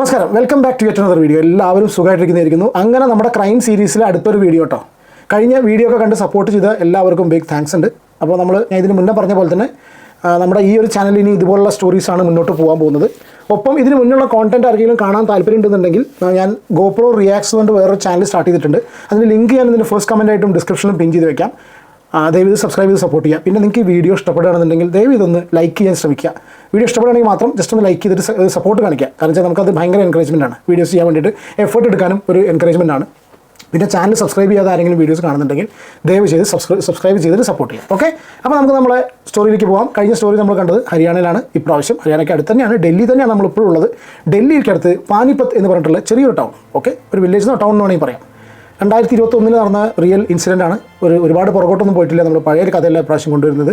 നമസ്കാരം. Welcome back to get another video എല്ലാവരും സുഖമായിട്ടിരിക്കുന്നതായിരിക്കുന്നു. അങ്ങനെ നമ്മുടെ ക്രൈം സീരീസിലെ അടുത്തൊരു വീഡിയോ കേട്ടോ കഴിഞ്ഞ വീഡിയോ ഒക്കെ കണ്ട് സപ്പോർട്ട് ചെയ്ത എല്ലാവർക്കും ബിഗ് താങ്ക്സ് ഉണ്ട്. അപ്പോൾ നമ്മൾ ഞാൻ ഇതിന് മുന്നേ പറഞ്ഞ പോലെ തന്നെ നമ്മുടെ ഈ ഒരു ചാനൽ ഇനി ഇതുപോലുള്ള സ്റ്റോറീസാണ് മുന്നോട്ട് പോകാൻ പോകുന്നത്. ഒപ്പം ഇതിന് മുന്നുള്ള കോണ്ടന്റ് ആർക്കെങ്കിലും കാണാൻ താല്പര്യം ഉണ്ടെന്നുണ്ടെങ്കിൽ ഞാൻ ഗോപ്രോ റിയാക്സ് കൊണ്ട് വേറൊരു ചാനൽ സ്റ്റാർട്ട് ചെയ്തിട്ടുണ്ട്. അതിന് ലിങ്ക് ഞാൻ ഇതിന്റെ ഫസ്റ്റ് കമന്റ് ആയിട്ടും ഡിസ്ക്രിപ്ഷനിലും പിൻ ചെയ്ത് വെക്കാം. ദയവ് ഇത് സബ്സ്ക്രൈബ് ചെയ്ത് സപ്പോർട്ട് ചെയ്യുക. പിന്നെ നിങ്ങൾക്ക് ഈ വീഡിയോ ഇഷ്ടപ്പെടുകയാണെന്നുണ്ടെങ്കിൽ ദയവ് ഇതൊന്ന് ലൈക്ക് ചെയ്യാൻ ശ്രമിക്കുക. വീഡിയോ ഇഷ്ടപ്പെടുകയാണെങ്കിൽ മാത്രം ജസ്റ്റ് ഒന്ന് ലൈക്ക് ചെയ്തിട്ട് സപ്പോർട്ട് കാണിക്കുക. കാരണം വെച്ചാൽ നമുക്കത് ഭയങ്കര എൻകറേജ്മെന്റ് ആണ്. വീഡിയോസ് ചെയ്യാൻ വേണ്ടിയിട്ട് എഫേർട്ട് എടുക്കാനും ഒരു എൻകറേജ്മെന്റ് ആണ്. പിന്നെ ചാനൽ സബ്സ്ക്രൈബ് ചെയ്യാതെ ആരെങ്കിലും വീഡിയോസ് കാണുന്നുണ്ടെങ്കിൽ ദയവ് ചെയ്ത് സബ്സ്ക്രൈബ് സബ്സ്ക്രൈബ് ചെയ്തിട്ട് സപ്പോർട്ട് ചെയ്യാം ഓക്കെ അപ്പോൾ നമുക്ക് നമ്മുടെ സ്റ്റോറിയിലേക്ക് പോകാം കഴിഞ്ഞ സ്റ്റോറി നമ്മൾ കണ്ടത് ഹരിയാനയിലാണ് ഇപ്രാവശ്യം. ഹരിയാനയ്ക്ക് അടുത്ത് തന്നെയാണ്. ഡൽഹി തന്നെയാണ് നമ്മൾ ഡൽഹിക്കടുത്ത് പാനിപ്പത്ത് എന്ന് പറഞ്ഞിട്ടുള്ള ചെറിയൊരു ടൗൺ ഓക്കെ ഒരു വില്ലേജ് എന്നോ ടൗൺ എന്ന് വേണമെങ്കിൽ പറയാം. രണ്ടായിരത്തി ഇരുപത്തി ഒന്നിൽ നടന്ന റിയൽ ഇൻസിഡന്റ് ആണ്. ഒരു ഒരുപാട് പുറകോട്ടൊന്നും പോയിട്ടില്ല. നമ്മൾ പഴയ ഒരു കഥയല്ല പ്രാവശ്യം കൊണ്ടുവരുന്നത്.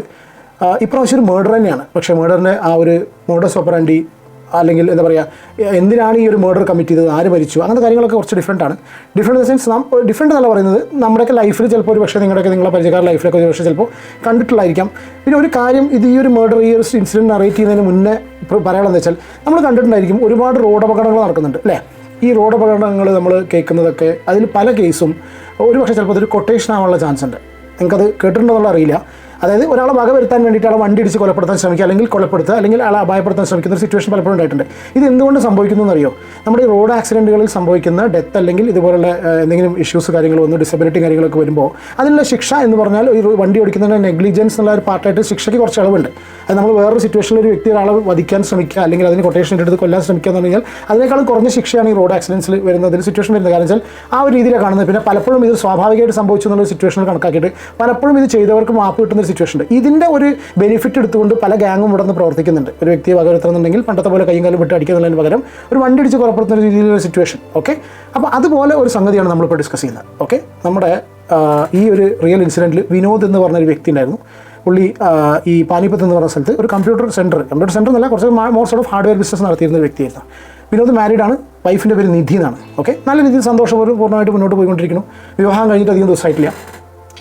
ഇപ്രാവശ്യം ഒരു മേഡർ തന്നെയാണ്. പക്ഷേ മേഡറിന്റെ ആ ഒരു മോഡസ് ഓപ്പറാൻഡി അല്ലെങ്കിൽ എന്താ പറയുക എന്തിനാണ് ഈ ഒരു മേർഡർ കമ്മിറ്റ് ചെയ്തത്? ആര് മരിച്ചു? അങ്ങനത്തെ കാര്യങ്ങളൊക്കെ കുറച്ച് ഡിഫറെന്റ് ആണ്. ഡിഫറെന്റ് സെൻസ് നാം ഡിഫറെന്റ് എന്നല്ല പറയുന്നത്. നമ്മുടെയൊക്കെ ലൈഫിൽ ചിലപ്പോൾ ഒരു പക്ഷേ നിങ്ങളുടെ പരിചയക്കാരുടെ ലൈഫിലൊക്കെ ഒരു പക്ഷേ ചിലപ്പോൾ കണ്ടിട്ടുള്ളായിരിക്കാം. പിന്നെ ഒരു കാര്യം ഇത് ഈ ഒരു മേർഡർ ഈ ഒരു ഇൻസിഡന്റ് നറേറ്റ് ചെയ്യുന്നതിന് മുന്നേ ഇപ്പോൾ പറയാനുള്ളത് വെച്ചാൽ നമ്മൾ കണ്ടിട്ടുണ്ടായിരിക്കും ഒരുപാട് റോഡ് അപകടങ്ങൾ നടക്കുന്നുണ്ട് അല്ലേ? ഈ റോഡ് അപകടങ്ങൾ നമ്മൾ കേൾക്കുന്നതൊക്കെ അതിൽ പല കേസും ഒരുപക്ഷെ ചിലപ്പോൾ അതൊരു കൊട്ടേഷൻ ആവാനുള്ള ചാൻസ് ഉണ്ട്. നിങ്ങൾക്കത് കേട്ടിട്ടുണ്ടോ എന്നുള്ള അറിയില്ല. അതായത് ഒരാളെ വക വരുത്താൻ വേണ്ടിയിട്ട് ആളെ വണ്ടി ഇടിച്ച് കൊലപ്പെടുത്താൻ ശ്രമിക്കുക അല്ലെങ്കിൽ കൊലപ്പെടുത്തുക അല്ലെങ്കിൽ ആളെ അപായപ്പെടുത്താൻ ശ്രമിക്കുന്ന ഒരു സിറ്റുവേഷൻ പലപ്പോഴും ഉണ്ടായിട്ടുണ്ട്. ഇത് എന്തുകൊണ്ട് സംഭവിക്കുന്നു എന്നറിയോ? നമ്മുടെ ഈ റോഡ് ആക്സിഡന്റുകളിൽ സംഭവിക്കുന്ന ഡെത്ത് അല്ലെങ്കിൽ ഇതുപോലുള്ള എന്തെങ്കിലും ഇഷ്യൂസ് കാര്യങ്ങൾ വന്നു ഡിസബിലിറ്റി കാര്യങ്ങളൊക്കെ വരുമ്പോൾ അതിനുള്ള ശിക്ഷ എന്ന് പറഞ്ഞാൽ ഒരു വണ്ടി ഓടിക്കുന്നതിന്റെ നെഗ്ലിജൻസ് എന്നുള്ള ഒരു പാർട്ടായിട്ട് ശിക്ഷയ്ക്ക് കുറച്ച് അളവുണ്ട്. അത് നമ്മൾ വേറൊരു സിറ്റുവേഷനിൽ ഒരു വ്യക്തി ഒരാളെ വധിക്കാൻ ശ്രമിക്കുക അല്ലെങ്കിൽ അതിന് കൊട്ടേഷൻ എടുത്ത് കൊല്ലാൻ ശ്രമിക്കുക എന്ന് പറഞ്ഞാൽ അതിനേക്കാളും കുറഞ്ഞ ശിക്ഷയാണ് ഈ റോഡ് ആക്സിഡൻസിൽ വരുന്നതിൽ സിറ്റുവേഷൻ വരുന്നത്. കാരണം വെച്ചാൽ ആ ഒരു രീതിയിലാണ് കാണുന്നത്. പിന്നെ പലപ്പോഴും ഇത് സ്വാഭാവികമായിട്ട് സംഭവിച്ചു എന്നുള്ള സിറ്റുവേഷനിൽ കണക്കാക്കിയിട്ട് പലപ്പോഴും ഇത് ചെയ്തവർക്ക് മാപ്പ് കിട്ടുന്ന ഒരു സിറ്റുവേഷൻ ഉണ്ട്. ഇതിന്റെ ഒരു ബെനിഫിറ്റ് എടുത്തുകൊണ്ട് പല ഗ്യാങ്ങും ഇവിടെ നിന്ന് പ്രവർത്തിക്കുന്നുണ്ട്. ഒരു വ്യക്തിയെ വകവരുത്തുന്നുണ്ടെങ്കിൽ പണ്ടത്തെ പോലെ കൈയും കാലും വിട്ട് അടിക്കുന്നതിന് പകരം ഒരു വണ്ടി അടിച്ച് കൊലപ്പെടുത്തുന്ന രീതിയിലൊരു സിറ്റുവേഷൻ ഓക്കെ അപ്പോൾ അതുപോലെ ഒരു സംഗതിയാണ് നമ്മളിപ്പോൾ ഡിസ്കസ് ചെയ്യുന്നത് ഓക്കെ നമ്മുടെ ഈ ഒരു റിയൽ ഇൻസിഡന്റിൽ വിനോദ് എന്ന് പറഞ്ഞ ഒരു വ്യക്തി ഉണ്ടായിരുന്നു. പുള്ളി ഈ പാനിപ്പത്ത് എന്ന് പറഞ്ഞ സ്ഥലത്ത് ഒരു കമ്പ്യൂട്ടർ സെന്റർ കമ്പ്യൂട്ടർ സെന്റർ എന്നല്ല കുറച്ച് മോർ ഓഫ് ഹാർഡ്വെയർ ബിസിനസ് നടത്തിയിരുന്ന ഒരു വ്യക്തിയായിരുന്നു. വിനോദ് ആണ് വൈഫിന്റെ പേര് നിധി എന്നാണ് ഓക്കെ നല്ല രീതിയിൽ സന്തോഷപൂർണമായിട്ട് മുന്നോട്ട് പോയിക്കൊണ്ടിരിക്കുന്നു. വിവാഹം കഴിഞ്ഞിട്ട് അധികം ദിവസമായിട്ടില്ല.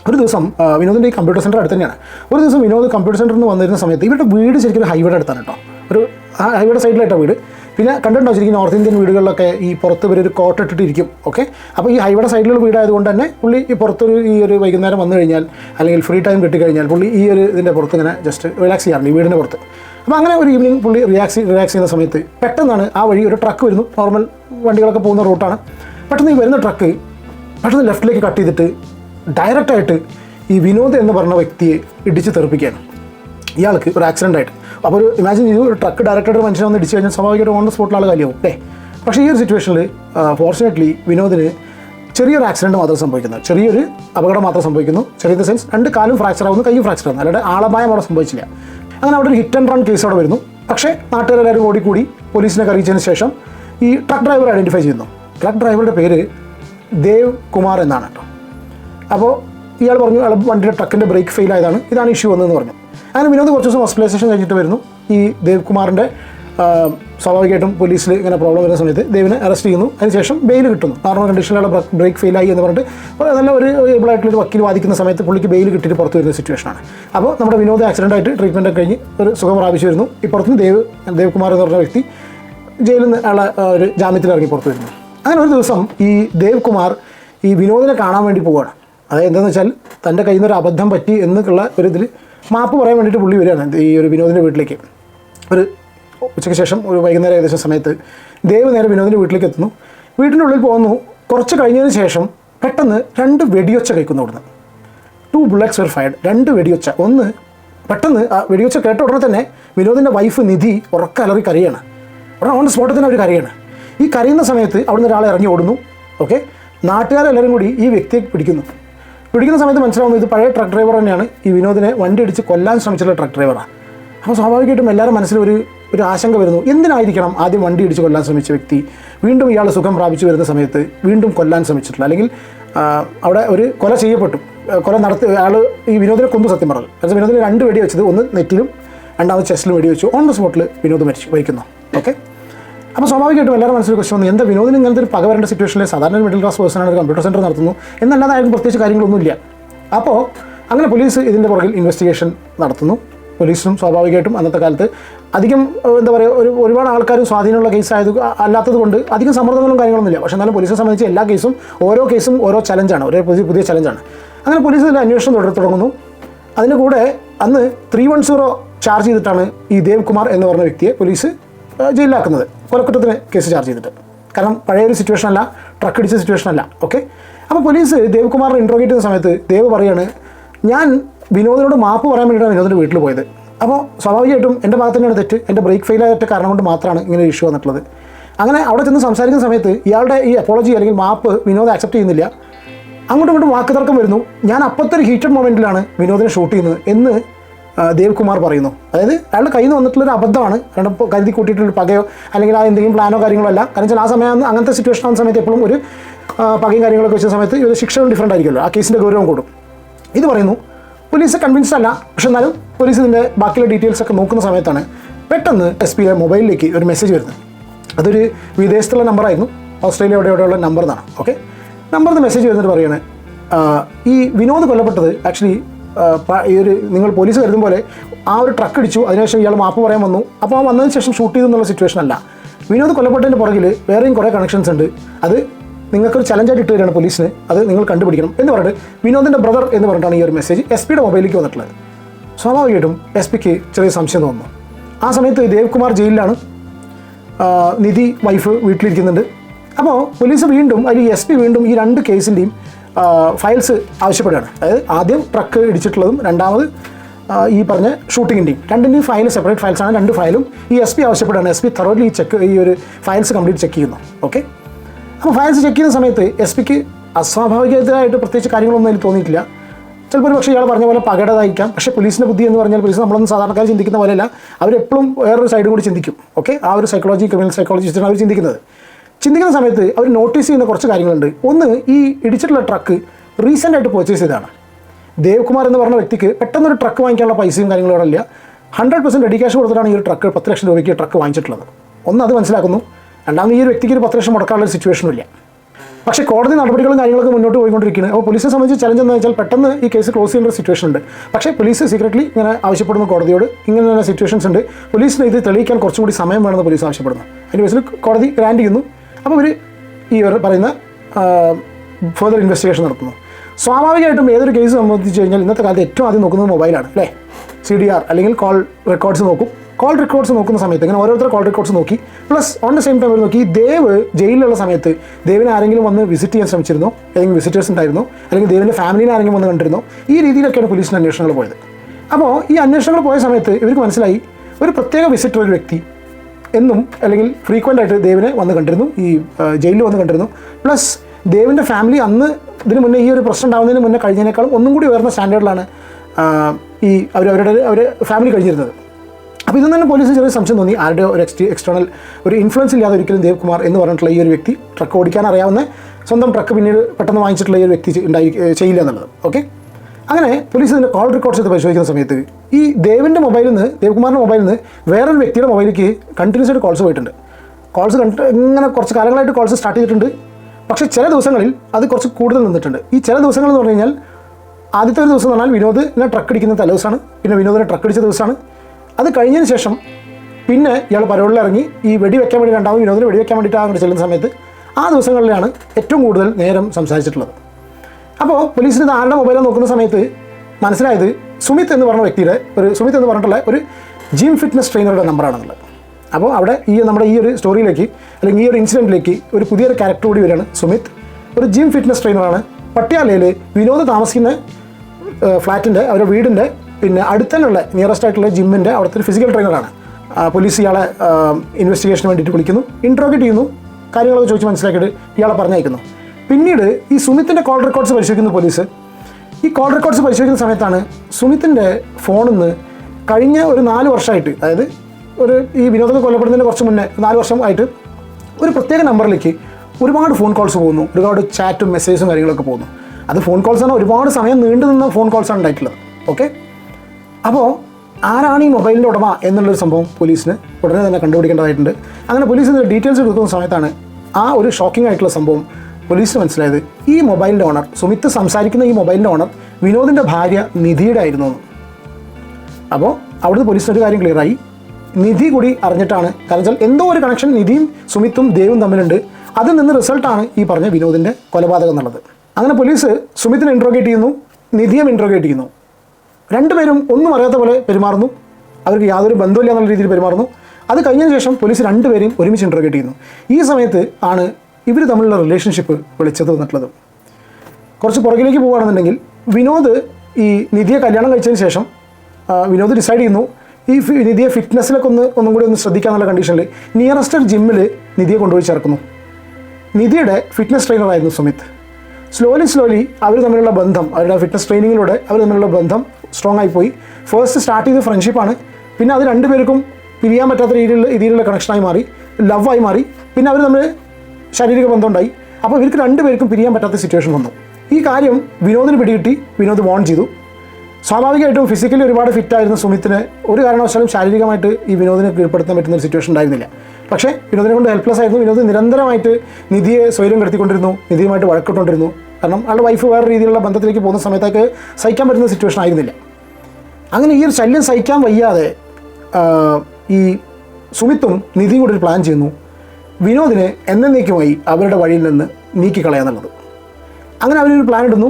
ഒരു ദിവസം വിനോദിന്റെ ഈ കമ്പ്യൂട്ടർ സെന്റർ അടുത്ത് തന്നെയാണ്. ഒരു ദിവസം വിനോദ് കമ്പ്യൂട്ടർ സെന്ററിൽ നിന്ന് വന്നിരുന്ന സമയത്ത് ഇവരുടെ വീട് ശരിക്കും ഒരു ഹൈവേയുടെ അടുത്താണ് കേട്ടോ. ഒരു ആ ഹൈവേയുടെ സൈഡിലായിട്ടാണ് വീട്. പിന്നെ കണ്ടിട്ടുണ്ടോ ശരിക്കും നോർത്ത് ഇന്ത്യൻ വീടുകളിലൊക്കെ ഈ പുറത്ത് ഒരു കോട്ട് ഇട്ടിട്ടിരിക്കും ഓക്കെ അപ്പോൾ ഈ ഹൈവേയുടെ സൈഡിലുള്ള വീടായതുകൊണ്ട് തന്നെ പുള്ളി ഈ പുറത്തൊരു ഈ ഒരു വൈകുന്നേരം വന്നു കഴിഞ്ഞാൽ അല്ലെങ്കിൽ ഫ്രീ ടൈം കിട്ടിക്കഴിഞ്ഞാൽ പുള്ളി ഈ ഒരു ഇതിന്റെ പുറത്ത് ഇങ്ങനെ ജസ്റ്റ് റിലാക്സ് ചെയ്യാറുണ്ട് ഈ വീടിന്റെ പുറത്ത്. അപ്പോൾ അങ്ങനെ ഒരു ഈവനിങ് പുള്ളി റിലാക്സ് റിലാക്സ് ചെയ്യുന്ന സമയത്ത് പെട്ടെന്നാണ് ആ വഴി ഒരു ട്രക്ക് വരുന്നു. നോർമൽ വണ്ടികളൊക്കെ പോകുന്ന റൂട്ടാണ് പെട്ടെന്ന് ഈ വരുന്ന ട്രക്ക് പെട്ടെന്ന് ലെഫ്റ്റിലേക്ക് കട്ട് ചെയ്തിട്ട് ഡയറക്റ്റായിട്ട് ഈ വിനോദ് എന്ന് പറഞ്ഞ വ്യക്തിയെ ഇടിച്ച് തെറിപ്പിക്കുകയാണ്. ഇയാൾക്ക് ഒരു ആക്സിഡന്റ് ആയിട്ട്. അപ്പോൾ ഒരു ഇമാജിൻ ചെയ്തു ഒരു ട്രക്ക് ഡയറക്റ്റായിട്ട് മനുഷ്യനെ വന്ന് ഇടിച്ച് കഴിഞ്ഞാൽ സ്വാഭാവികമായിട്ട് ഓൺ ദ സ്പോട്ടിൽ ആൾ അല്ലേ? പക്ഷേ ഈ ഒരു സിറ്റുവേഷനിൽ ഫോർച്ചുനേറ്റ്ലി വിനോദിന് ചെറിയൊരു ആക്സിഡന്റ് മാത്രം സംഭവിക്കുന്നത് ചെറിയൊരു അപകടം മാത്രം സംഭവിക്കുന്നു. ചെറിയ സെൻസ് രണ്ട് കാലും ഫ്രാക്ചർ ആവുന്നു കൈയും ഫ്രാക്ചർ ആവുന്നു. അല്ലാതെ ആളപായം അവിടെ സംഭവിച്ചില്ല. അങ്ങനെ അവിടെ ഒരു ഹിറ്റ് ആൻഡ് റൺ കേസ് അവിടെ വരുന്നു. പക്ഷേ നാട്ടുകാരെല്ലാവരും ഓടിക്കൂടി പോലീസിനെ അറിയിച്ചതിന് ശേഷം ഈ ട്രക്ക് ഡ്രൈവർ ഐഡന്റിഫൈ ചെയ്യുന്നു. ട്രക്ക് ഡ്രൈവറുടെ പേര് ദേവ് കുമാർ എന്നാണ് കേട്ടോ. അപ്പോൾ ഇയാൾ പറഞ്ഞു അയാൾ വണ്ടിയുടെ ട്രക്കിന്റെ ബ്രേക്ക് ഫെയിൽ ആയതാണ് ഇതാണ് ഇഷ്യൂ വന്നതെന്ന് പറഞ്ഞു. അങ്ങനെ വിനോദ് കുറച്ച് ദിവസം ഹോസ്പിറ്റലൈസേഷൻ കഴിഞ്ഞിട്ട് വരുന്നു. ഈ ദേവ് കുമാറിന്റെ സ്വാഭാവികമായിട്ടും പോലീസിൽ ഇങ്ങനെ പ്രോബ്ലം വരുന്ന സമയത്ത് ദേവിനെ അറസ്റ്റ് ചെയ്യുന്നു. അതിനുശേഷം ബെയിൽ കിട്ടുന്നു. കാരണം കണ്ടീഷനിലുള്ള ബ്രേക്ക് ഫെയിൽ ആയി എന്ന് പറഞ്ഞിട്ട് നല്ല ഒരു ഒരു വക്കീൽ വാദിക്കുന്ന സമയത്ത് പുള്ളിക്ക് ബെയിൽ കിട്ടിയിട്ട് പുറത്ത് വരുന്ന സിറ്റുവേഷനാണ് അപ്പോൾ നമ്മുടെ വിനോദ് ആക്സിഡന്റ് ആയിട്ട് ട്രീറ്റ്മെന്റ് കഴിഞ്ഞ് ഒരു സുഖം പ്രാപിച്ചു വരുന്നു. ഈ പുറത്തുനിന്ന് ദേവ് കുമാർ എന്ന് പറഞ്ഞ വ്യക്തി ജയിലിൽ നിന്ന് ആളെ ഒരു ജാമ്യത്തിൽ ഇറങ്ങി പുറത്ത് വരുന്നു. അങ്ങനെ ഒരു ദിവസം ഈ ദേവ് കുമാർ ഈ വിനോദിനെ കാണാൻ വേണ്ടി പോവുകയാണ്. അതായത് എന്താണെന്ന് വെച്ചാൽ തന്റെ കയ്യിൽ നിന്ന് ഒരു അബദ്ധം പറ്റി എന്നുള്ള ഒരു ഇതിൽ മാപ്പ് പറയാൻ വേണ്ടിയിട്ട് പുള്ളി വരികയാണ് ഈ ഒരു വിനോദിന്റെ വീട്ടിലേക്ക്. ഒരു ഉച്ചയ്ക്ക് ശേഷം ഒരു വൈകുന്നേരം ഏകദേശം സമയത്ത് ദേവ് നേരെ വിനോദിന്റെ വീട്ടിലേക്ക് എത്തുന്നു. വീട്ടിന്റെ ഉള്ളിൽ പോകുന്നു. കുറച്ച് കഴിഞ്ഞതിന് ശേഷം പെട്ടെന്ന് രണ്ട് വെടിയൊച്ച കഴിക്കുന്നു അവിടുന്ന്. ടു ബുള്ളറ്റ്സ് വെർ ഫയർഡ് രണ്ട് വെടിയൊച്ച. ഒന്ന് പെട്ടെന്ന് ആ വെടിയൊച്ച കേട്ട ഉടനെ തന്നെ വിനോദിന്റെ വൈഫ് നിധി ഉറക്ക അലറി കറിയാണ് ഉടനെ ഓൺ സ്പോട്ടിൽ തന്നെ അവർ കറിയാണ് ഈ കരയുന്ന സമയത്ത് അവിടുന്ന് ഒരാൾ ഇറങ്ങി ഓടുന്നു. ഓക്കെ നാട്ടുകാരെല്ലാവരും കൂടി ഈ വ്യക്തിയെ പിടിക്കുന്നു. പിടിക്കുന്ന സമയത്ത് മനസ്സിലാവുന്നത് ഇത് പഴയ ട്രക്ക് ഡ്രൈവർ തന്നെയാണ്. ഈ വിനോദിനെ വണ്ടി അടിച്ച് കൊല്ലാൻ ശ്രമിച്ചിട്ടുള്ള ട്രക്ക് ഡ്രൈവറാണ് അപ്പോൾ സ്വാഭാവികമായിട്ടും എല്ലാവരും മനസ്സിൽ ഒരു ഒരു ആശങ്ക വരുന്നു. എന്തിനായിരിക്കണം ആദ്യം വണ്ടി ഇടിച്ച് കൊല്ലാൻ ശ്രമിച്ച വ്യക്തി? വീണ്ടും ഇയാൾ സുഖം പ്രാപിച്ചു വരുന്ന സമയത്ത് വീണ്ടും കൊല്ലാൻ ശ്രമിച്ചിട്ടുള്ള അല്ലെങ്കിൽ അവിടെ ഒരു കൊല ചെയ്യപ്പെട്ടു. കൊല നടത്തി അയാൾ ഈ വിനോദിനെ കൊന്നു സത്യം പറഞ്ഞു. കാരണം വിനോദിന് രണ്ട് വെടി വെച്ചത് ഒന്ന് നെറ്റിലും രണ്ടാമത് ചെസ്റ്റിലും വെടി വെച്ചു ഓൺ ദ സ്പോട്ടിൽ വിനോദ് മരിച്ചു വഹിക്കുന്നു ഓക്കെ അപ്പോൾ സ്വാഭാവികമായിട്ടും എല്ലാവരും മനസ്സിൽ ക്വസ്റ്റ് വന്നു. എന്താ വിനോദിന് ഇങ്ങനത്തെ ഒരു പക വരേണ്ട സിറ്റുവേഷനിൽ സാധാരണ മിഡിൽ ക്ലാസ് പേഴ്സണാണ് ഒരു കമ്പ്യൂട്ടർ സെന്റർ നടത്തുന്നു. എന്നല്ലാതെ ആർക്കും പ്രത്യേകിച്ച് കാര്യങ്ങളൊന്നുമില്ല. അപ്പോൾ അങ്ങനെ പോലീസ് ഇതിന്റെ പുറകിൽ ഇൻവെസ്റ്റിഗേഷൻ നടത്തുന്നു. പോലീസിനും സ്വാഭാവികമായിട്ടും അന്നത്തെ കാലത്ത് അധികം എന്താ പറയുക ഒരു ഒരുപാട് ആൾക്കാരും സ്വാധീനമുള്ള കേസ് ആയത് അല്ലാത്തത് കൊണ്ട് അധികം സമ്മർദ്ദങ്ങളും കാര്യങ്ങളൊന്നുമില്ല. പക്ഷേ എന്നാലും പോലീസിനെ സംബന്ധിച്ച് എല്ലാ കേസും ഓരോ കേസും ഓരോ ചലഞ്ചാണ് ഓരോ പുതിയ പുതിയ ചലഞ്ചാണ് അങ്ങനെ പോലീസ് ഇതിൽ അന്വേഷണം തുടർ തുടങ്ങുന്നു. അതിന്റെ കൂടെ അന്ന് ത്രീ വൺ സീറോ ചാർജ് ചെയ്തിട്ടാണ് ഈ ദേവ് കുമാർ എന്ന് പറഞ്ഞ വ്യക്തിയെ പോലീസ് ജയിലിലാക്കുന്നത്. കൊലക്കുറ്റത്തിന് കേസ് ചാർജ് ചെയ്തിട്ട്. കാരണം പഴയൊരു സിറ്റുവേഷൻ അല്ല ട്രക്ക് അടിച്ച സിറ്റുവേഷൻ അല്ല. ഓക്കെ അപ്പോൾ പോലീസ് ദേവകുമാറിനെ ഇൻട്രോഗേറ്റ് ചെയ്യുന്ന സമയത്ത് ദേവ് പറയാണ് ഞാൻ വിനോദിനോട് മാപ്പ് പറയാൻ വേണ്ടിയിട്ടാണ് വിനോദിന്റെ വീട്ടിൽ പോയത്. അപ്പോൾ സ്വാഭാവികമായിട്ടും എന്റെ ഭാഗത്ത് തന്നെയാണ് തെറ്റ്. എന്റെ ബ്രേക്ക് ഫെയിൽ ആയിട്ട് കാരണം കൊണ്ട് മാത്രമാണ് ഇങ്ങനെ ഒരു ഇഷ്യൂ വന്നിട്ടുള്ളത്. അങ്ങനെ അവിടെ ചെന്ന് സംസാരിക്കുന്ന സമയത്ത് ഇയാളുടെ ഈ അപ്പോളജി അല്ലെങ്കിൽ മാപ്പ് വിനോദ് ആക്സെപ്റ്റ് ചെയ്യുന്നില്ല. അങ്ങോട്ടും ഇങ്ങോട്ടും വാക്ക് തർക്കം വരുന്നു. ഞാൻ അപ്പോഴത്തെ ഒരു ഹീറ്റഡ് മൊമെന്റിലാണ് വിനോദിനെ ഷൂട്ട് ചെയ്യുന്നത് എന്ന് ദേവ് കുമാർ പറയുന്നു. അതായത് അയാളുടെ കയ്യിൽ നിന്ന് വന്നിട്ടുള്ളൊരു അബദ്ധമാണ്. കാരണം കരുതി കൂട്ടിയിട്ടുള്ള പകയോ അല്ലെങ്കിൽ ആ എന്തെങ്കിലും പ്ലാനോ കാര്യങ്ങളോ അല്ല. കാരണം വെച്ചാൽ ആ സമയം അങ്ങനത്തെ സിറ്റുവേഷൻ ആവുന്ന സമയത്ത് എപ്പോഴും ഒരു പകയും കാര്യങ്ങളൊക്കെ വെച്ച സമയത്ത് ഒരു ശിക്ഷകൾ ഡിഫറന്റ് ആയിരിക്കുമല്ലോ. ആ കേസിന്റെ ഗൗരവം കൂടും. ഇത് പറയുന്നു പോലീസ് കൺവിൻസ് അല്ല. പക്ഷെ എന്നാലും പോലീസ് ഇതിന്റെ ബാക്കിയുള്ള ഡീറ്റെയിൽസ് ഒക്കെ നോക്കുന്ന സമയത്താണ് പെട്ടെന്ന് എസ് പിയുടെ മൊബൈലിലേക്ക് ഒരു മെസ്സേജ് വരുന്നത്. അതൊരു വിദേശത്തുള്ള നമ്പറായിരുന്നു ഓസ്ട്രേലിയ എവിടെ എവിടെയുള്ള നമ്പർ എന്നാണ്. ഓക്കെ നമ്പറിൽ മെസ്സേജ് വരുന്നിട്ട് പറയുകയാണ് ഈ വിനോദ് കൊല്ലപ്പെട്ടത് ആക്ച്വലി ഈ ഒരു നിങ്ങൾ പോലീസ് കരുതും പോലെ ആ ഒരു ട്രക്ക് അടിച്ചു അതിനുശേഷം ഇയാൾ മാപ്പ് പറയാൻ വന്നു. അപ്പോൾ ആ വന്നതിന് ശേഷം ഷൂട്ട് ചെയ്തു എന്നുള്ള സിറ്റുവേഷൻ അല്ല. വിനോദ് കൊല്ലപ്പെട്ടതിന്റെ പുറകിൽ വേറെയും കുറേ കണക്ഷൻസ് ഉണ്ട്. അത് നിങ്ങൾക്കൊരു ചലഞ്ചായിട്ട് ഇട്ട് തരികയാണ് പോലീസിന്. അത് നിങ്ങൾ കണ്ടുപിടിക്കണം. എന്ന് പറഞ്ഞിട്ട് വിനോദിന്റെ ബ്രദർ എന്ന് പറഞ്ഞിട്ടാണ് ഈ ഒരു മെസ്സേജ് എസ് പിയുടെ മൊബൈലിലേക്ക് വന്നിട്ടുള്ളത്. സ്വാഭാവികമായിട്ടും എസ് പിക്ക് ചെറിയ സംശയം തോന്നുന്നു. ആ സമയത്ത് ദേവ് കുമാർ ജയിലിലാണ് നിധി വൈഫ് വീട്ടിലിരിക്കുന്നുണ്ട്. അപ്പോൾ പോലീസ് വീണ്ടും അതിൽ എസ് പി വീണ്ടും ഈ രണ്ട് കേസിന്റെയും ഫയൽസ് ആവശ്യപ്പെടുകയാണ്. അതായത് ആദ്യം ട്രക്ക് ഇടിച്ചിട്ടുള്ളതും രണ്ടാമത് ഈ പറഞ്ഞ ഷൂട്ടിങ്ങിന്റെയും രണ്ടിന്റെയും ഫയൽ സെപ്പറേറ്റ് ഫയൽസ് ആണ് രണ്ട് ഫയലും ഈ എസ് പി ആവശ്യപ്പെടുകയാണ്. എസ് പി തറോലി ചെക്ക് ഈ ഒരു ഫയൽസ് കംപ്ലീറ്റ് ചെക്ക് ചെയ്യുന്നു. ഓക്കെ അപ്പോൾ ഫയൽസ് ചെക്ക് ചെയ്യുന്ന സമയത്ത് എസ് പിക്ക് അസ്വാഭാവികമായിട്ട് പ്രത്യേകിച്ച് കാര്യങ്ങളൊന്നും അതിൽ തോന്നിയിട്ടില്ല. ചിലപ്പോൾ പക്ഷേ ഇയാൾ പറഞ്ഞ പോലെ പകടതായിരിക്കാം. പക്ഷേ പോലീസിന്റെ ബുദ്ധി എന്ന് പറഞ്ഞാൽ പോലീസ് നമ്മളൊന്നും സാധാരണക്കാർ ചിന്തിക്കുന്ന പോലെയല്ല. അവരെപ്പോഴും വേറൊരു സൈഡും കൂടി ചിന്തിക്കും. ഓക്കെ ആ ഒരു സൈക്കോളജി ക്രിമിനൽ സൈക്കോളജിസ്റ്റാണ് അവർ ചിന്തിക്കുന്നത്. ചിന്തിക്കുന്ന സമയത്ത് അവർ നോട്ടീസ് ചെയ്യുന്ന കുറച്ച് കാര്യങ്ങളുണ്ട്. ഒന്ന് ഈ ഇടിച്ചിട്ടുള്ള ട്രക്ക് റീസെന്റ് ആയിട്ട് പർച്ചേസ് ചെയ്തതാണ്. ദേവ്കുമാർ എന്ന് പറഞ്ഞ വ്യക്തിക്ക് പെട്ടെന്ന് ഒരു ട്രക്ക് വാങ്ങിക്കാനുള്ള പൈസയും കാര്യങ്ങളും ഇല്ല. ഹൺഡ്രഡ് പെർസെന്റ് റെഡി ക്യാഷ് കൊടുത്തിട്ടാണ് ഈ ഒരു ട്രക്ക് പത്ത് ലക്ഷം രൂപയ്ക്ക് ട്രക്ക് വാങ്ങിച്ചിട്ടുള്ളത്. ഒന്ന് അത് മനസ്സിലാക്കുന്നു. രണ്ടാമത് ഈ ഒരു വ്യക്തിക്ക് ഒരു പത്ത് ലക്ഷം മുടക്കാനുള്ള സിറ്റുവേഷനും ഇല്ല. പക്ഷേ കോടതി നടപടികളും കാര്യങ്ങളൊക്കെ മുന്നോട്ട് പോയിക്കൊണ്ടിരിക്കുന്നത് അപ്പോൾ പോലീസിനെ സംബന്ധിച്ച് ചലഞ്ച് എന്ന് വെച്ചാൽ പെട്ടെന്ന് ഈ കേസ് ക്ലോസ് ചെയ്യേണ്ട ഒരു സിറ്റുവേഷൻ ഉണ്ട്. പക്ഷേ പോലീസ് സീക്രട്ട്ലി ഇങ്ങനെ ആവശ്യപ്പെടുന്ന കോടതിയോട്. ഇങ്ങനെ സിറ്റുവേഷൻസ് ഉണ്ട്. പോലീസിന് ഇത് തെളിയിക്കാൻ കുറച്ചും കൂടി സമയം വേണമെന്ന് പോലീസ് ആവശ്യപ്പെടുന്നു. അതിന്റെ ബേസിൽ കോടതി ഗ്രാൻഡ് ചെയ്യുന്നു. അപ്പോൾ ഇവർ ഈ പറയുന്ന ഫർദർ ഇൻവെസ്റ്റിഗേഷൻ നടത്തുന്നു. സ്വാഭാവികമായിട്ടും ഏതൊരു കേസ് സംബന്ധിച്ച് കഴിഞ്ഞാൽ ഇന്നത്തെ കാലത്ത് ഏറ്റവും ആദ്യം നോക്കുന്നത് മൊബൈലാണ് അല്ലേ? സി ഡി ആർ അല്ലെങ്കിൽ കോൾ റെക്കോർഡ്സ് നോക്കും. കോൾ റെക്കോർഡ്സ് നോക്കുന്ന സമയത്ത് ഇങ്ങനെ ഓരോരുത്തർ കോൾ റെക്കോർഡ്സ് നോക്കി. Plus on the same time നോക്കി ദേവ് ജയിലിലുള്ള സമയത്ത് ദേവിനെ ആരെങ്കിലും വന്ന് വിസിറ്റ് ചെയ്യാൻ ശ്രമിച്ചിരുന്നോ? അല്ലെങ്കിൽ വിസിറ്റേഴ്സ് ഉണ്ടായിരുന്നോ? അല്ലെങ്കിൽ ദേവിന്റെ ഫാമിലിനെ ആരെങ്കിലും വന്ന് കണ്ടിരുന്നോ? ഈ രീതിയിലൊക്കെയാണ് പോലീസിന്റെ അന്വേഷണങ്ങൾ പോയത്. അപ്പോൾ ഈ അന്വേഷണങ്ങൾ പോയ സമയത്ത് ഇവർക്ക് മനസ്സിലായി ഒരു പ്രത്യേക വിസിറ്റർ ഒരു വ്യക്തി എന്നും അല്ലെങ്കിൽ ഫ്രീക്വന്റ് ആയിട്ട് ദേവിനെ വന്ന് കണ്ടിരുന്നു. ഈ ജയിലിൽ വന്ന് കണ്ടിരുന്നു. പ്ലസ് ദേവിന്റെ ഫാമിലി അന്ന് ഇതിന് മുന്നേ ഈ ഒരു പ്രശ്നം ഉണ്ടാകുന്നതിന് മുന്നേ കഴിഞ്ഞതിനേക്കാളും ഒന്നും കൂടി ഉയർന്ന സ്റ്റാൻഡേർഡിലാണ് ഈ അവർ അവരുടെ അവർ ഫാമിലി കഴിഞ്ഞിരുന്നത്. അപ്പോൾ ഇതൊന്നും തന്നെ പോലീസിന് ചെറിയ സംശയം തോന്നി. ആരുടെ ഒരു എക്സ്റ്റി എക്സ്റ്റേണൽ ഒരു ഇൻഫ്ലുവൻസ് ഇല്ലാതെ ഒരിക്കലും ദേവ് കുമാർ എന്ന് പറഞ്ഞിട്ടുള്ള ഈ ഒരു വ്യക്തി ട്രക്ക് ഓടിക്കാൻ അറിയാവുന്ന സ്വന്തം ട്രക്ക് പിന്നീട് പെട്ടെന്ന് വാങ്ങിച്ചിട്ടുള്ള ഈ ഒരു വ്യക്തി ഉണ്ടായി ചെയ്യില്ല എന്നുള്ളത്. ഓക്കെ അങ്ങനെ പോലീസ് ഇതിന്റെ കോൾ റെക്കോർഡ്സ് എടുത്ത് പരിശോധിക്കുന്ന സമയത്ത് ഈ ദേവിന്റെ മൊബൈലിൽ നിന്ന് ദേവ്കുമാറിന്റെ മൊബൈലിൽ നിന്ന് വേറൊരു വ്യക്തിയുടെ മൊബൈലിലേക്ക് കണ്ടിന്യൂസ് ആയിട്ട് കോൾസ് പോയിട്ടുണ്ട്. കോൾസ് കണ്ട് ഇങ്ങനെ കുറച്ച് കാലങ്ങളായിട്ട് കോൾസ് സ്റ്റാർട്ട് ചെയ്തിട്ടുണ്ട്. പക്ഷേ ചില ദിവസങ്ങളിൽ അത് കുറച്ച് കൂടുതൽ നിന്നിട്ടുണ്ട്. ഈ ചില ദിവസങ്ങൾ എന്ന് പറഞ്ഞു കഴിഞ്ഞാൽ ആദ്യത്തെ ഒരു ദിവസം എന്ന് പറഞ്ഞാൽ വിനോദിനെ ട്രക്ക് അടിക്കുന്ന തലേദിവസമാണ് പിന്നെ വിനോദിനെ ട്രക്ക് അടിച്ച ദിവസമാണ്. അത് കഴിഞ്ഞതിന് ശേഷം പിന്നെ ഇയാൾ പരോളിൽ ഇറങ്ങി ഈ വെടി വെക്കാൻ വേണ്ടി രണ്ടാമത് വിനോദിനെ വെടി വെക്കാൻ വേണ്ടിയിട്ട് അങ്ങോട്ട് ചെല്ലുന്ന സമയത്ത് ആ ദിവസങ്ങളിലാണ് ഏറ്റവും കൂടുതൽ നേരം സംസാരിച്ചിട്ടുള്ളത്. അപ്പോൾ പോലീസിന് ഇത് ആരുടെ മൊബൈലിൽ നോക്കുന്ന സമയത്ത് മനസ്സിലായത് സുമിത് എന്ന് പറഞ്ഞ വ്യക്തിയുടെ ഒരു സുമിത് എന്ന് പറഞ്ഞിട്ടുള്ള ഒരു ജിം ഫിറ്റ്നസ് ട്രെയിനറുടെ നമ്പറാണെന്നുള്ളത് അപ്പോൾ അവിടെ ഈ നമ്മുടെ ഈ ഒരു സ്റ്റോറിയിലേക്ക് അല്ലെങ്കിൽ ഈ ഒരു ഇൻസിഡന്റിലേക്ക് ഒരു പുതിയൊരു ക്യാരക്ടർ കൂടി വരികയാണ് സുമിത്. ഒരു ജിം ഫിറ്റ്നസ് ട്രെയിനറാണ് പട്യാലയിൽ വിനോദ് താമസിക്കുന്ന ഫ്ലാറ്റിന്റെ അവരുടെ വീടിന്റെ പിന്നെ അടുത്തന്നുള്ള നിയറസ്റ്റ് ആയിട്ടുള്ള ജിമ്മിന്റെ അവിടുത്തെ ഒരു ഫിസിക്കൽ ട്രെയിനറാണ് പോലീസ് ഇയാളെ ഇൻവെസ്റ്റിഗേഷന് വേണ്ടിയിട്ട് വിളിക്കുന്നു. ഇൻട്രോഗേറ്റ് ചെയ്യുന്നു. കാര്യങ്ങളൊക്കെ ചോദിച്ച് മനസ്സിലാക്കിയിട്ട് ഇയാളെ പറഞ്ഞയക്കുന്നു. പിന്നീട് ഈ സുമിത്തിന്റെ കോൾ റെക്കോർഡ്സ് പരിശോധിക്കുന്നു പോലീസ് ഈ കോൾ റെക്കോർഡ്സ് പരിശോധിക്കുന്ന സമയത്താണ് സുമിത്തിന്റെ ഫോണിൽ നിന്ന് കഴിഞ്ഞ ഒരു നാല് വർഷമായിട്ട് അതായത് ഒരു ഈ വിനോദം കൊല്ലപ്പെടുന്നതിന് കുറച്ച് മുന്നേ നാല് വർഷം ആയിട്ട് ഒരു പ്രത്യേക നമ്പറിലേക്ക് ഒരുപാട് ഫോൺ കോൾസ് പോകുന്നു. ഒരുപാട് ചാറ്റും മെസ്സേജും കാര്യങ്ങളൊക്കെ പോകുന്നു. അത് ഫോൺ കോൾസ് ആണ് ഒരുപാട് സമയം നീണ്ടു നിന്ന ഫോൺ കോൾസാണ് ഉണ്ടായിട്ടുള്ളത്. ഓക്കെ? അപ്പോൾ ആരാണ് ഈ മൊബൈലിന്റെ ഉടമ എന്നുള്ളൊരു സംഭവം പോലീസിന് ഉടനെ തന്നെ കണ്ടുപിടിക്കേണ്ടതായിട്ടുണ്ട്. അങ്ങനെ പോലീസിന് ഡീറ്റെയിൽസ് എടുക്കുന്ന സമയത്താണ് ആ ഒരു ഷോക്കിംഗ് ആയിട്ടുള്ള സംഭവം പോലീസിന് മനസ്സിലായത് ഈ മൊബൈലിന്റെ ഓണർ സുമിത്ത് സംസാരിക്കുന്ന ഈ മൊബൈലിന്റെ ഓണർ വിനോദിന്റെ ഭാര്യ നിധിയുടെ ആയിരുന്നു അപ്പോൾ അവിടുന്ന് പോലീസിന് ഒരു കാര്യം ക്ലിയറായി നിധി കൂടി അറിഞ്ഞിട്ടാണ് കാരണം വെച്ചാൽ എന്തോ ഒരു കണക്ഷൻ നിധിയും സുമിത്തും ദേവും തമ്മിലുണ്ട്. അതിൽ നിന്ന് റിസൾട്ടാണ് ഈ പറഞ്ഞ വിനോദിന്റെ കൊലപാതകം എന്നുള്ളത്. അങ്ങനെ പോലീസ് സുമിത്തിനെ ഇൻട്രോഗേറ്റ് ചെയ്യുന്നു നിധിയും ഇൻട്രോഗേറ്റ് ചെയ്യുന്നു. രണ്ടുപേരും ഒന്നും അറിയാത്ത പോലെ പെരുമാറുന്നു. അവർക്ക് യാതൊരു ബന്ധമില്ല എന്നുള്ള രീതിയിൽ പെരുമാറുന്നു. അത് കഴിഞ്ഞതിന് ശേഷം പോലീസ് രണ്ടുപേരെയും ഒരുമിച്ച് ഇൻട്രോഗേറ്റ് ചെയ്യുന്നു. ഈ സമയത്ത് ആണ് ഇവർ തമ്മിലുള്ള റിലേഷൻഷിപ്പ് വിളിച്ചത് വന്നിട്ടുള്ളത്. കുറച്ച് പുറകിലേക്ക് പോകുകയാണെന്നുണ്ടെങ്കിൽ വിനോദ് ഈ നിധിയെ കല്യാണം കഴിച്ചതിന് ശേഷം വിനോദ് ഡിസൈഡ് ചെയ്യുന്നു ഈ നിധിയെ ഫിറ്റ്നസ്സിലൊക്കെ ഒന്ന് ഒന്നും കൂടി ഒന്ന് ശ്രദ്ധിക്കാന്നുള്ള കണ്ടീഷനിൽ നിയറസ്റ്റ് ഒരു ജിമ്മിൽ നിധിയെ കൊണ്ടുപോയി ചേർക്കുന്നു. നിധിയുടെ ഫിറ്റ്നസ് ട്രെയിനറായിരുന്നു സുമിത്. സ്ലോലി സ്ലോലി അവർ തമ്മിലുള്ള ബന്ധം അവരുടെ ഫിറ്റ്നസ് ട്രെയിനിങ്ങിലൂടെ അവർ തമ്മിലുള്ള ബന്ധം സ്ട്രോങ് ആയി പോയി ഫസ്റ്റ് സ്റ്റാർട്ട് ചെയ്ത് ഫ്രണ്ട്ഷിപ്പാണ് പിന്നെ അത് രണ്ടുപേർക്കും പിരിയാൻ പറ്റാത്ത രീതിയിലുള്ള രീതിയിലുള്ള കണക്ഷനായി മാറി ലവ് ആയി മാറി. പിന്നെ അവർ തമ്മിൽ ശാരീരിക ബന്ധം ഉണ്ടായി അപ്പോൾ ഇവർക്ക് രണ്ടുപേർക്കും പിരിയാൻ പറ്റാത്ത സിറ്റുവേഷൻ വന്നു. ഈ കാര്യം വിനോദിന് പിടികിട്ടി. വിനോദ് വോൺ ചെയ്തു. സ്വാഭാവികമായിട്ടും ഫിസിക്കലി ഒരുപാട് ഫിറ്റ് ആയിരുന്ന സുമിത്തിന് ഒരു കാരണവശാലും ശാരീരികമായിട്ട് ഈ വിനോദിനെ കീഴ്പ്പെടുത്താൻ പറ്റുന്ന ഒരു സിറ്റുവേഷൻ ഉണ്ടായിരുന്നില്ല. പക്ഷേ വിനോദിനെ കൊണ്ട് ഹെൽപ്ലെസ് ആയിരുന്നു. വിനോദ് നിരന്തരമായിട്ട് നിധിയെ സ്വൈര്യം കടത്തിക്കൊണ്ടിരുന്നു. നിധിയുമായിട്ട് വഴക്കിട്ടുകൊണ്ടിരുന്നു. കാരണം ആളുടെ വൈഫ് വേറെ രീതിയിലുള്ള ബന്ധത്തിലേക്ക് പോകുന്ന സമയത്തേക്ക് സഹിക്കാൻ പറ്റുന്ന സിറ്റുവേഷൻ ആയിരുന്നില്ല. അങ്ങനെ ഈ ഒരു ശല്യം സഹിക്കാൻ വയ്യാതെ ഈ സുമിത്തും നിധിയും കൂടി ഒരു പ്ലാൻ ചെയ്യുന്നു. വിനോദിനെ എന്നേക്കുമായി അവരുടെ വഴിയിൽ നിന്ന് നീക്കിക്കളയാന്നുള്ളത്. അങ്ങനെ അവരൊരു പ്ലാൻ ഇടുന്നു.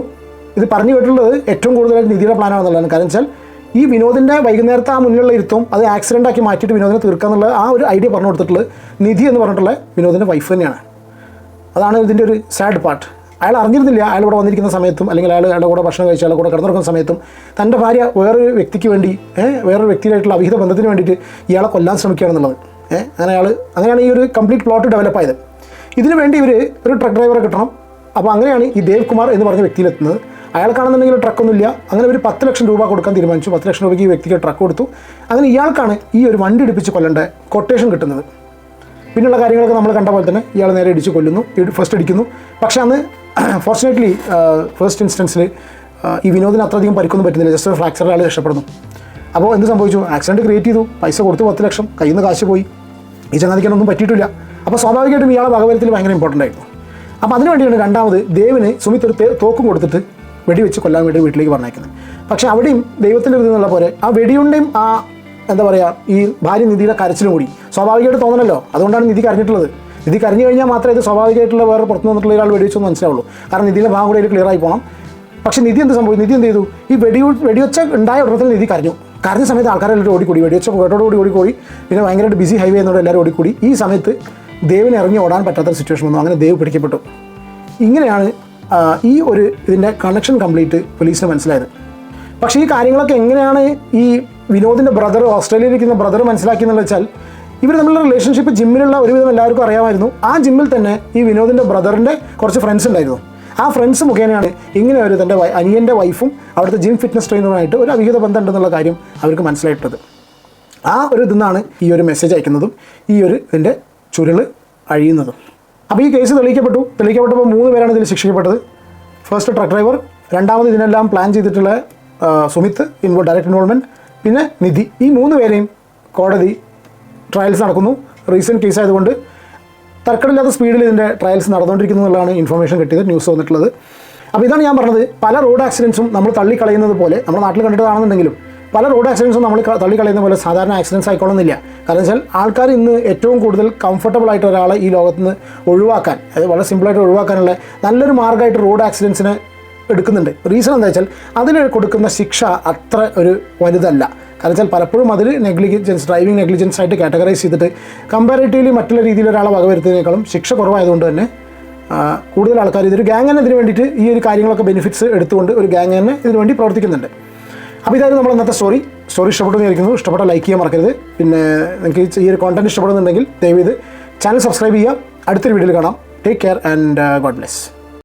ഇത് പറഞ്ഞു കേട്ടിട്ടുള്ളത് ഏറ്റവും കൂടുതലായിട്ട് നിധിയുടെ പ്ലാനാണെന്നുള്ളതാണ് കാരണം വെച്ചാൽ ഈ വിനോദിന്റെ വൈകുന്നേരത്തെ ആ മുന്നിലുള്ള ഇരുത്തും അത് ആക്സിഡന്റ് ആക്കി മാറ്റിയിട്ട് വിനോദിനെ തീർക്കാന്നുള്ള ആ ഒരു ഐഡിയ പറഞ്ഞു കൊടുത്തിട്ടുള്ളത് നിധി എന്ന് പറഞ്ഞിട്ടുള്ള വിനോദിന്റെ വൈഫ് തന്നെയാണ്. അതാണ് ഇതിന്റെ ഒരു സാഡ് പാർട്ട് അയാൾ അറിഞ്ഞിരുന്നില്ല അയാൾ ഇവിടെ വന്നിരിക്കുന്ന സമയത്തും അല്ലെങ്കിൽ അയാൾ അയാളുടെ കൂടെ ഭക്ഷണം കഴിച്ച അയാളുടെ കൂടെ കിടന്നിറങ്ങുന്ന സമയത്തും തന്റെ ഭാര്യ വേറൊരു വ്യക്തിക്ക് വേണ്ടി വേറൊരു വ്യക്തിയായിട്ടുള്ള അവിഹിത ബന്ധത്തിന് വേണ്ടിയിട്ട് ഇയാളെ കൊല്ലാൻ ശ്രമിക്കുകയാണെന്നുള്ളത്. ഏഹ് അങ്ങനെ ആൾ അങ്ങനെയാണ് ഈ ഒരു കംപ്ലീറ്റ് പ്ലോട്ട് ഡെവലപ്പ് ആയത്. ഇതിനു വേണ്ടി ഇവർ ഒരു ട്രക്ക് ഡ്രൈവറെ കിട്ടണം. അപ്പോൾ അങ്ങനെയാണ് ഈ ദേവ് കുമാർ എന്ന് പറഞ്ഞ വ്യക്തിയിലെത്തുന്നത് അയാൾക്കാണെന്നുണ്ടെങ്കിൽ ട്രക്കൊന്നുമില്ല അങ്ങനെ ഒരു പത്ത് ലക്ഷം രൂപ കൊടുക്കാൻ തീരുമാനിച്ചു. പത്ത് ലക്ഷം രൂപയ്ക്ക് ഈ വ്യക്തിക്ക് ട്രക്ക് കൊടുത്തു. അങ്ങനെ ഇയാൾക്കാണ് ഈ ഒരു വണ്ടി ഇടിപ്പിച്ച് കൊല്ലേണ്ട കൊട്ടേഷൻ കിട്ടുന്നത്. പിന്നെയുള്ള കാര്യങ്ങളൊക്കെ നമ്മൾ കണ്ട പോലെ തന്നെ ഇയാൾ നേരെ ഇടിച്ച് കൊല്ലുന്നു. ഫസ്റ്റ് അടിക്കുന്നു പക്ഷേ അന്ന് ഫോർച്ചുനേറ്റ്ലി ഫസ്റ്റ് ഇൻസ്റ്റൻസിൽ ഈ വിനോദിന് അത്രയധികം പരിക്കൊന്നും പറ്റുന്നില്ല. ജസ്റ്റ് ഒരു ഫ്രാക്ചർ ആൾ രക്ഷപ്പെടുന്നു. അപ്പോൾ എന്ത് സംഭവിച്ചു? ആക്സിഡന്റ് ക്രിയേറ്റ് ചെയ്തു. പൈസ കൊടുത്തു പത്ത് ലക്ഷം. കയ്യിൽ നിന്ന് കാശ് പോയി. ഈ ചങ്ങാതിക്കാനൊന്നും പറ്റിയിട്ടില്ല. അപ്പോൾ സ്വാഭാവികമായിട്ടും ഇയാളെ വകവരത്തിൽ ഭയങ്കര ഇമ്പോർട്ടന്റ് ആയിരുന്നു. അപ്പോൾ അതിനുവേണ്ടിയാണ് രണ്ടാമത് ദേവിന് സുമിത് ഒരു തോക്കും കൊടുത്തിട്ട് വെടിവെച്ച് കൊല്ലാൻ വേണ്ടി വീട്ടിലേക്ക് പറഞ്ഞേക്കുന്നത് പക്ഷേ അവിടെയും ദൈവത്തിന്റെ ഒരു എന്നുള്ള പോലെ ആ വെടിയുണ്ടെയും ആ എന്താ പറയുക ഈ ഭാര്യ നിധിയുടെ കരച്ചിലും കൂടി. സ്വാഭാവികമായിട്ട് തോന്നണല്ലോ. അതുകൊണ്ടാണ് നിധി കരഞ്ഞിട്ടുള്ളത് നിധി കരഞ്ഞു കഴിഞ്ഞാൽ മാത്രമേ ഇത് സ്വാഭാവികമായിട്ടുള്ള വേറെ പുറത്തു നിന്നിട്ടുള്ള ഒരാൾ വെടിവെച്ചെന്ന് മനസ്സിലാവുള്ളൂ. കാരണം നിധിയുടെ ഭാഗം കൂടെ ക്ലിയർ ആയി പോകണം. പക്ഷേ നിധി എന്ത് സംഭവിച്ചു? നിധി എന്ത് ചെയ്തു? ഈ വെടി വെടിവെച്ച ഉണ്ടായ ഉടനെ നിധി കരഞ്ഞു. കരഞ്ഞ സമയത്ത് ആൾക്കാരെല്ലാം ഓടിക്കൂടി. വെടിവെച്ച പുകട്ടോടുകൂടി ഓടിക്കൂടി. പിന്നെ ഭയങ്കരമായിട്ട് ബിസി ഹൈവേ എന്നോട് എല്ലാവരും ഓടിക്കൂടി. ഈ സമയത്ത് ദേവിന് ഇറങ്ങി ഓടാൻ പറ്റാത്ത സിറ്റുവേഷൻ വന്നു. അങ്ങനെ ദേവ് പിടിക്കപ്പെട്ടു. ഇങ്ങനെയാണ് ഈ ഒരു ഇതിന്റെ കണക്ഷൻ കംപ്ലീറ്റ് പോലീസിന് മനസ്സിലായത്. പക്ഷേ ഈ കാര്യങ്ങളൊക്കെ എങ്ങനെയാണ് ഈ വിനോദിന്റെ ബ്രദർ ഓസ്ട്രേലിയയിൽ ഇരിക്കുന്ന ബ്രദർ മനസ്സിലാക്കിയെന്ന് വെച്ചാൽ ഇവർ തമ്മിലുള്ള റിലേഷൻഷിപ്പ് ജിമ്മിലുള്ള ഒരുവിധം എല്ലാവർക്കും അറിയാമായിരുന്നു. ആ ജിമ്മിൽ തന്നെ ഈ വിനോദിന്റെ ബ്രദറിന്റെ കുറച്ച് ഫ്രണ്ട്സ് ഉണ്ടായിരുന്നു. ആ ഫ്രണ്ട്സ് മുഖേനയാണ് ഇങ്ങനെ ഒരു തന്റെ അനിയന്റെ വൈഫും അവിടുത്തെ ജിം ഫിറ്റ്നസ് ട്രെയിനറുമായിട്ട് ഒരു അവിഹിത ബന്ധം ഉണ്ടെന്നുള്ള കാര്യം അവർക്ക് മനസ്സിലായിട്ടത് ആ ഒരു ഇതിന്നാണ് ഈ ഒരു മെസ്സേജ് അയക്കുന്നതും ഈ ഒരു ഇതിന്റെ ചുരുൾ അഴിയുന്നതും. അപ്പോൾ ഈ കേസ് തെളിയിക്കപ്പെട്ടു. തെളിയിക്കപ്പെട്ടപ്പോൾ മൂന്ന് പേരാണ് ഇതിൽ ശിക്ഷിക്കപ്പെട്ടത്. ഫസ്റ്റ് ട്രക്ക് ഡ്രൈവർ രണ്ടാമത് ഇതിനെല്ലാം പ്ലാൻ ചെയ്തിട്ടുള്ള സുമിത്ത് ഇൻവോ ഡയറക്റ്റ് ഇൻവോൾവ്മെന്റ് പിന്നെ നിധി. ഈ മൂന്ന് പേരെയും കോടതി ട്രയൽസ് നടക്കുന്നു. റീസെന്റ് കേസ് ആയതുകൊണ്ട് തർക്കമില്ലാത്ത സ്പീഡിൽ ഇതിന്റെ ട്രയൽസ് നടന്നുകൊണ്ടിരിക്കുന്നു എന്നുള്ളതാണ് ഇൻഫർമേഷൻ കിട്ടിയത് ന്യൂസ് വന്നിട്ടുള്ളത്. അപ്പോൾ ഇതാണ് ഞാൻ പറഞ്ഞത് പല റോഡ് ആക്സിഡൻസും നമ്മൾ തള്ളിക്കളയുന്നത് പോലെ നമ്മുടെ നാട്ടിൽ കണ്ടിട്ടാണെന്നുണ്ടെങ്കിലും പല റോഡ് ആക്സിഡൻസും നമ്മൾ തള്ളിക്കളയുന്ന പോലെ സാധാരണ ആക്സിഡൻസ് ആയിക്കോളുന്നില്ല കാരണം വെച്ചാൽ ആൾക്കാർ ഇന്ന് ഏറ്റവും കൂടുതൽ കംഫർട്ടബിൾ ആയിട്ട് ഒരാളെ ഈ ലോകത്ത് നിന്ന് ഒഴിവാക്കാൻ അതായത് വളരെ സിമ്പിളായിട്ട് ഒഴിവാക്കാനുള്ള നല്ലൊരു മാർഗമായിട്ട് റോഡ് ആക്സിഡൻസിനെ എടുക്കുന്നുണ്ട്. റീസൺ എന്താ വെച്ചാൽ അതിന് കൊടുക്കുന്ന ശിക്ഷ അത്ര ഒരു വലുതല്ല. കാരണം വെച്ചാൽ പലപ്പോഴും അതിൽ നെഗ്ലിജൻസ് ഡ്രൈവിംഗ് നെഗ്ലിജൻസ് ആയിട്ട് കാറ്റഗറൈസ് ചെയ്തിട്ട് കമ്പാരേറ്റീവ്ലി മറ്റുള്ള രീതിയിൽ ഒരാളെ വകവരുത്തുന്നതിനേക്കാളും ശിക്ഷ കുറവായതുകൊണ്ട് തന്നെ കൂടുതൽ ആൾക്കാർ ഇതൊരു ഗ്യാങ് തന്നെ ഇതിന് വേണ്ടിയിട്ട് ഈ ഒരു കാര്യങ്ങളൊക്കെ ബെനിഫിറ്റ്സ് എടുത്തുകൊണ്ട് ഒരു ഗ്യാങ് തന്നെ ഇതിന് വേണ്ടി പ്രവർത്തിക്കുന്നുണ്ട്. അപ്പോൾ ഇതായിരുന്നു നമ്മൾ ഇന്നത്തെ സ്റ്റോറി സ്റ്റോറി ഇഷ്ടപ്പെട്ടു വിചാരിക്കുന്നു. ഇഷ്ടപ്പെട്ട ലൈക്ക് ചെയ്യാൻ മറക്കരുത്. പിന്നെ നിങ്ങൾക്ക് ഈ ഒരു കോണ്ടന്റ് ഇഷ്ടപ്പെടുന്നുണ്ടെങ്കിൽ ദയവ് ചെയ്ത് ചാനൽ സബ്സ്ക്രൈബ് ചെയ്യുക. അടുത്തൊരു വീഡിയോയിൽ കാണാം. Take care and God bless